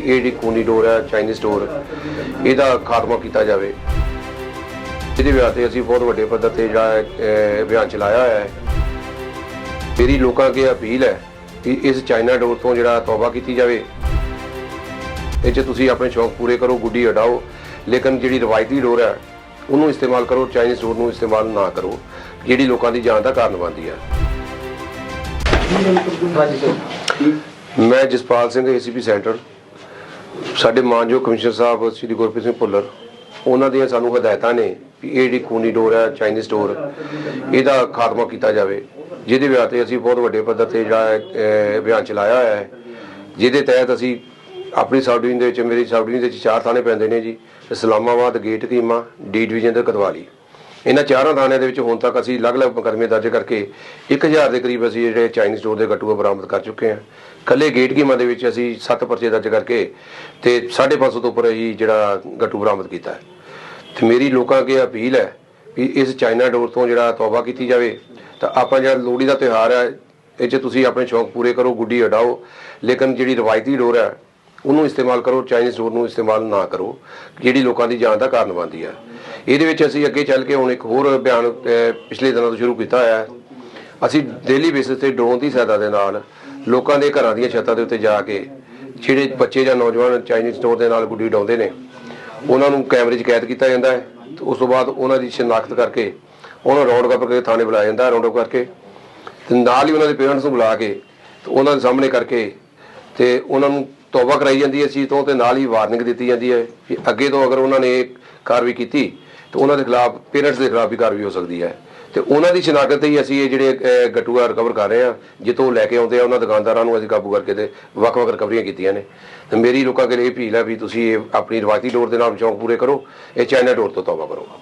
ਕਿ ਇਹ ਜਿਹੜੀ ਕੋਨੀ ਡੋਰ ਹੈ ਚਾਈਨੀਜ਼ ਡੋਰ ਇਹਦਾ ਖਾਤਮਾ ਕੀਤਾ ਜਾਵੇ। ਇਹਦੇ ਵਿਆਹ ਤੇ ਅਸੀਂ ਬਹੁਤ ਵੱਡੇ ਪੱਧਰ ਤੇ ਜਿਹੜਾ ਅਭਿਆਨ ਚਲਾਇਆ ਹੋਇਆ ਹੈ। ਮੇਰੀ ਲੋਕਾਂ ਅੱਗੇ ਅਪੀਲ ਹੈ ਕਿ ਇਸ ਚਾਈਨਾ ਡੋਰ ਤੋਂ ਜਿਹੜਾ ਤੌਬਾ ਕੀਤੀ ਜਾਵੇ। ਇਹ 'ਚ ਤੁਸੀਂ ਆਪਣੇ ਸ਼ੌਂਕ ਪੂਰੇ ਕਰੋ ਗੁੱਡੀ ਹਟਾਓ ਲੇਕਿਨ ਜਿਹੜੀ ਰਵਾਇਤੀ ਡੋਰ ਹੈ ਉਹਨੂੰ ਇਸਤੇਮਾਲ ਕਰੋ ਚਾਈਨੀਜ਼ ਡੋਰ ਨੂੰ ਇਸਤੇਮਾਲ ਨਾ ਕਰੋ ਜਿਹੜੀ ਲੋਕਾਂ ਦੀ ਜਾਨ ਦਾ ਕਾਰਨ ਬਣਦੀ ਹੈ। ਮੈਂ ਜਸਪਾਲ ਸਿੰਘ ਏਸੀਪੀ ਸੈਂਟਰ। ਸਾਡੇ ਮਾਨਯੋਗ ਕਮਿਸ਼ਨਰ ਸਾਹਿਬ ਸ੍ਰੀ ਗੁਰਪ੍ਰੀਤ ਸਿੰਘ ਭੁੱਲਰ, ਉਹਨਾਂ ਦੀਆਂ ਸਾਨੂੰ ਹਦਾਇਤਾਂ ਨੇ ਕਿ ਇਹ ਜਿਹੜੀ ਖੂਨੀ ਡੋਰ ਹੈ, ਚਾਈਨੀਜ਼ ਡੋਰ, ਇਹਦਾ ਖਾਤਮਾ ਕੀਤਾ ਜਾਵੇ। ਜਿਹਦੇ ਵਿਆਹ ਤੇ ਅਸੀਂ ਬਹੁਤ ਵੱਡੇ ਪੱਧਰ ਤੇ ਜਿਹੜਾ ਅਭਿਆਨ ਚਲਾਇਆ ਹੋਇਆ ਹੈ। ਜਿਹਦੇ ਤਹਿਤ ਅਸੀਂ ਆਪਣੀ ਸਬ ਡਿਵੀਜ਼ਨ ਦੇ ਵਿੱਚ, ਮੇਰੀ ਸਬ ਡਿਵੀਜ਼ਨ ਦੇ ਵਿੱਚ ਚਾਰ ਥਾਣੇ ਪੈਂਦੇ ਨੇ ਜੀ, ਇਸਲਾਮਾਬਾਦ, ਗੇਟ, ਕੀਮਾ, ਡੀ ਡਿਵੀਜ਼ਨ ਦੇ ਕਦਵਾਲੀ। ਇਹਨਾਂ ਚਾਰਾਂ ਥਾਣਿਆਂ ਦੇ ਵਿੱਚ ਹੁਣ ਤੱਕ ਅਸੀਂ ਅਲੱਗ-ਅਲੱਗ ਮੁਕੱਦਮੇ ਦਰਜ ਕਰਕੇ 1000 ਦੇ ਕਰੀਬ ਅਸੀਂ ਜਿਹੜੇ ਚਾਈਨੀਜ਼ ਡੋਰ ਦੇ ਗੱਟੂ ਬਰਾਮਦ ਕਰ ਚੁੱਕੇ ਹਾਂ। ਕੱਲੇ ਗੇਟ ਕੀਮਾ ਦੇ ਵਿੱਚ ਅਸੀਂ 7 ਪਰਚੇ ਦਰਜ ਕਰਕੇ ਤੇ 550 ਤੋਂ ਉੱਪਰ ਅਸੀਂ ਜਿਹੜਾ ਗੱਟੂ ਬਰਾਮਦ ਕੀਤਾ ਹੈ। ਤੇ ਮੇਰੀ ਲੋਕਾਂ ਅੱਗੇ ਅਪੀਲ ਹੈ ਵੀ ਇਸ ਚਾਈਨਾ ਡੋਰ ਤੋਂ ਜਿਹੜਾ ਤੌਬਾ ਕੀਤੀ ਜਾਵੇ, ਤਾਂ ਆਪਾਂ ਜਿਹੜਾ ਲੋਹੜੀ ਦਾ ਤਿਉਹਾਰ ਹੈ, ਇਹ 'ਚ ਤੁਸੀਂ ਆਪਣੇ ਸ਼ੌਂਕ ਪੂਰੇ ਕਰੋ, ਗੁੱਡੀ ਉਡਾਓ ਲੇਕਿਨ ਜਿਹੜੀ ਰਵਾਇਤੀ ਡੋਰ ਹੈ, ਉਹਨੂੰ ਇਸਤੇਮਾਲ ਕਰੋ, ਚਾਈਨੀਜ਼ ਡੋਰ ਨੂੰ ਇਸਤੇਮਾਲ ਨਾ ਕਰੋ, ਜਿਹੜੀ ਲੋਕਾਂ ਦੀ ਜਾਨ ਦਾ ਕਾਰਨ ਬਣਦੀ ਹੈ। ਇਹਦੇ ਵਿੱਚ ਅਸੀਂ ਅੱਗੇ ਚੱਲ ਕੇ ਹੁਣ ਇੱਕ ਹੋਰ ਅਭਿਆਨ ਪਿਛਲੇ ਦਿਨਾਂ ਤੋਂ ਸ਼ੁਰੂ ਕੀਤਾ ਹੋਇਆ ਹੈ। ਅਸੀਂ ਡੇਲੀ ਬੇਸਿਸ ਤੇ ਡਰੋਨ ਦੀ ਸਹਾਇਤਾ ਦੇ ਨਾਲ ਲੋਕਾਂ ਦੇ ਘਰਾਂ ਦੀਆਂ ਛੱਤਾਂ ਦੇ ਉੱਤੇ ਜਾ ਕੇ ਜਿਹੜੇ ਬੱਚੇ ਜਾਂ ਨੌਜਵਾਨ ਚਾਈਨੀਜ਼ ਸਟੋਰ ਦੇ ਨਾਲ ਗੁੱਡੀ ਉਡਾਉਂਦੇ ਨੇ, ਉਹਨਾਂ ਨੂੰ ਕੈਮਰੇ 'ਚ ਕੈਦ ਕੀਤਾ ਜਾਂਦਾ ਹੈ। ਤੇ ਉਸ ਤੋਂ ਬਾਅਦ ਉਹਨਾਂ ਦੀ ਸ਼ਨਾਖਤ ਕਰਕੇ ਉਹਨਾਂ ਰੌਂਡ ਅਪ ਕਰਕੇ ਥਾਣੇ ਬੁਲਾਇਆ ਜਾਂਦਾ ਰੌਂਡ ਅਪ ਕਰਕੇ। ਤੇ ਨਾਲ ਹੀ ਉਹਨਾਂ ਦੇ ਪੇਰੈਂਟਸ ਨੂੰ ਬੁਲਾ ਕੇ ਤੇ ਉਹਨਾਂ ਦੇ ਸਾਹਮਣੇ ਕਰਕੇ ਤੇ ਉਹਨਾਂ ਨੂੰ ਤੌਬਾ ਕਰਾਈ ਜਾਂਦੀ ਹੈ ਇਸ ਚੀਜ਼ ਤੋਂ ਤੇ ਨਾਲ ਹੀ ਵਾਰਨਿੰਗ ਦਿੱਤੀ ਜਾਂਦੀ ਹੈ ਕਿ ਅੱਗੇ ਤੋਂ ਅਗਰ ਉਹਨਾਂ ਨੇ ਕਾਰਵਾਈ ਕੀਤੀ ਤਾਂ ਉਹਨਾਂ ਦੇ ਖਿਲਾਫ ਪੇਰੈਂਟਸ ਦੇ ਖਿਲਾਫ ਵੀ ਕਾਰਵਾਈ ਹੋ ਸਕਦੀ ਹੈ। ਤੇ ਉਹਨਾਂ ਦੀ ਸ਼ਨਾਖਤ ਹੀ ਅਸੀਂ ਇਹ ਜਿਹੜੇ ਅਹ, ਗੱਟੂਆ ਰਿਕਵਰ ਕਰ ਰਹੇ ਹਾਂ ਜਿੱਥੋਂ ਲੈ ਕੇ ਆਉਂਦੇ ਆ ਉਹਨਾਂ ਦੁਕਾਨਦਾਰਾਂ ਨੂੰ ਅਸੀਂ ਕਾਬੂ ਕਰਕੇ ਤੇ ਵੱਖ-ਵੱਖ ਰਿਕਵਰੀਆਂ ਕੀਤੀਆਂ ਨੇ। ਤੇ ਮੇਰੀ ਲੋਕਾਂ ਕੇ ਲਈ ਅਪੀਲ ਆ ਵੀ ਤੁਸੀਂ ਇਹ ਆਪਣੀ ਰਵਾਇਤੀ ਡੋਰ ਦੇ ਨਾਲ ਸ਼ੌਂਕ ਪੂਰੇ ਕਰੋ ਇਹ ਚਾਈਨਾ ਡੋਰ ਤੋਂ ਤੌਬਾ ਕਰੋ।